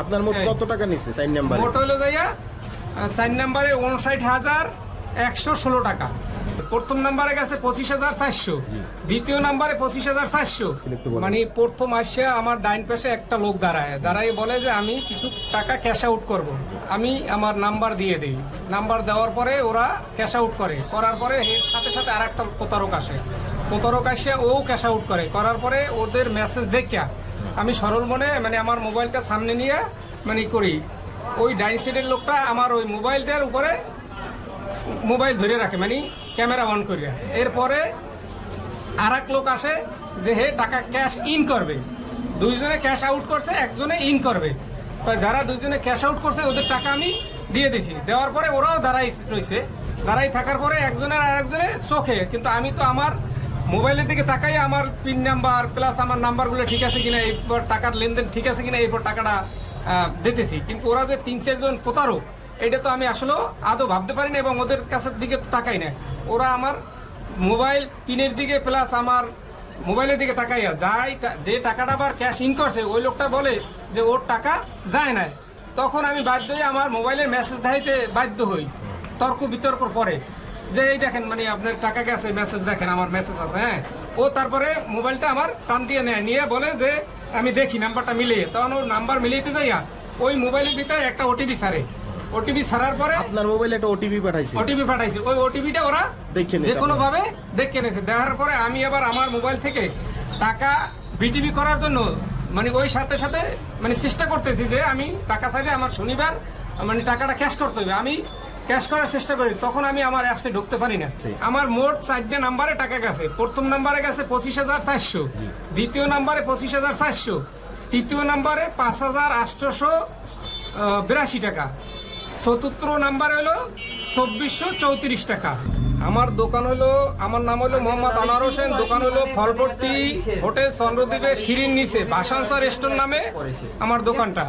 আপনার মোট কত টাকা নিচ্ছে চার নাম্বার? মোট হলো যাইয়া চার নাম্বারে উনষাট হাজার একশো ষোলো টাকা। প্রথম নাম্বারে গেছে পঁচিশ হাজার চারশো। দ্বিতীয় নাম্বারে পঁচিশ হাজার চারশো। মানে প্রথম আসছে আমার ডাইন পাশে একটা লোক দাঁড়ায়। দাঁড়ায় বলে যে আমি কিছু টাকা ক্যাশ আউট করব। আমি আমার নাম্বার দিয়ে দিই। নাম্বার দেওয়ার পরে ওরা ক্যাশ আউট করে। করার পরে এর সাথে সাথে আর একটা প্রতারক আসে। প্রতারক আসে ও ক্যাশ আউট করে। করার পরে ওদের মেসেজ দেখিয়া আমি সরল মনে মানে আমার মোবাইলটা সামনে নিয়ে মানে করি। ওই ডাইন সাইডের লোকটা আমার ওই মোবাইলটার উপরে মোবাইল ধরে রাখে মানে ক্যামেরা অন করিয়া এরপরে আর লোক আসে যে, হে, টাকা ক্যাশ ইন করবে। দুইজনে ক্যাশ আউট করছে, একজনে ইন করবে। তো যারা দুইজনে ক্যাশ আউট করছে, ওদের টাকা আমি দিয়ে দিছি। দেওয়ার পরে ওরাও দাঁড়াই রয়েছে। দাঁড়াই থাকার পরে একজনের আর একজনের চোখে, কিন্তু আমি তো আমার মোবাইলের দিকে তাকাই, আমার পিন নাম্বার প্লাস আমার নাম্বারগুলো ঠিক আছে কিনা, এরপর টাকার লেনদেন ঠিক আছে কিনা, এরপর টাকাটা দিতেছি। কিন্তু ওরা যে তিন চারজন প্রতারক, এটা তো আমি আসলে আদৌ ভাবতে পারি না এবং ওদের কাছের দিকে তাকাই না ওরা আমার মোবাইল পিনের দিকে প্লাস আমার মোবাইলের দিকে তাকাইয়া যাই যে টাকাটা আবার ক্যাশ ইন করছে, ওই লোকটা বলে যে ওর টাকা যায় না তখন আমি বাধ্য হয়ে আমার মোবাইলে মেসেজ দেখাইতে বাধ্য হই, তর্ক বিতর্ক পরে। যে এই দেখেন মানে আপনার টাকা গেছে মেসেজ দেখেন আমার মেসেজ আছে হ্যাঁ? ও তারপরে মোবাইলটা আমার টান দিয়ে নেয় নিয়ে বলে যে আমি দেখি নাম্বারটা মিলিয়ে। তখন ওর নাম্বার মিলিয়েতে যাইয়া ওই মোবাইলের ভিতরে একটা ওটিপি ছাড়ে। ওটিপি ছাড়ার পরে আপনার মোবাইলে একটা ওটিপি পাঠাইছে। ওটিপি পাঠাইছে। ওই ওটিপিটা ওরা দেখে নিয়েছে যে কোনো ভাবে দেখে নিয়েছে। দেখার পরে আমি আবার আমার মোবাইল থেকে টাকা বিটিভি করার জন্য মানে ওই সাথে সাথে মানে চেষ্টা করতেছি যে আমি টাকা চাইলে আমার শনিবার মানে টাকাটা ক্যাশ করতে হবে। আমি ক্যাশ করার চেষ্টা করি তখন আমি আমার অ্যাপসে ঢুকতে পারি না। আমার মোট চারটে নাম্বারে টাকা গেছে। প্রথম নাম্বারে গেছে পঁচিশ হাজার চারশো। দ্বিতীয় নাম্বারে পঁচিশ হাজার চারশো। তৃতীয় নাম্বারে পাঁচ হাজার আটশোশো বিরাশি টাকা। চতুর্থ নাম্বার হলো চব্বিশশো চৌত্রিশ টাকা। আমার দোকান হলো আমার নাম হলো মোহাম্মদ আনোয়ার হোসেন দোকান হলো ফলপট্টি হোটেল চন্দ্রদ্বীপের সিঁড়ির নিচে বাসানসা রেস্টোর নামে আমার দোকানটা।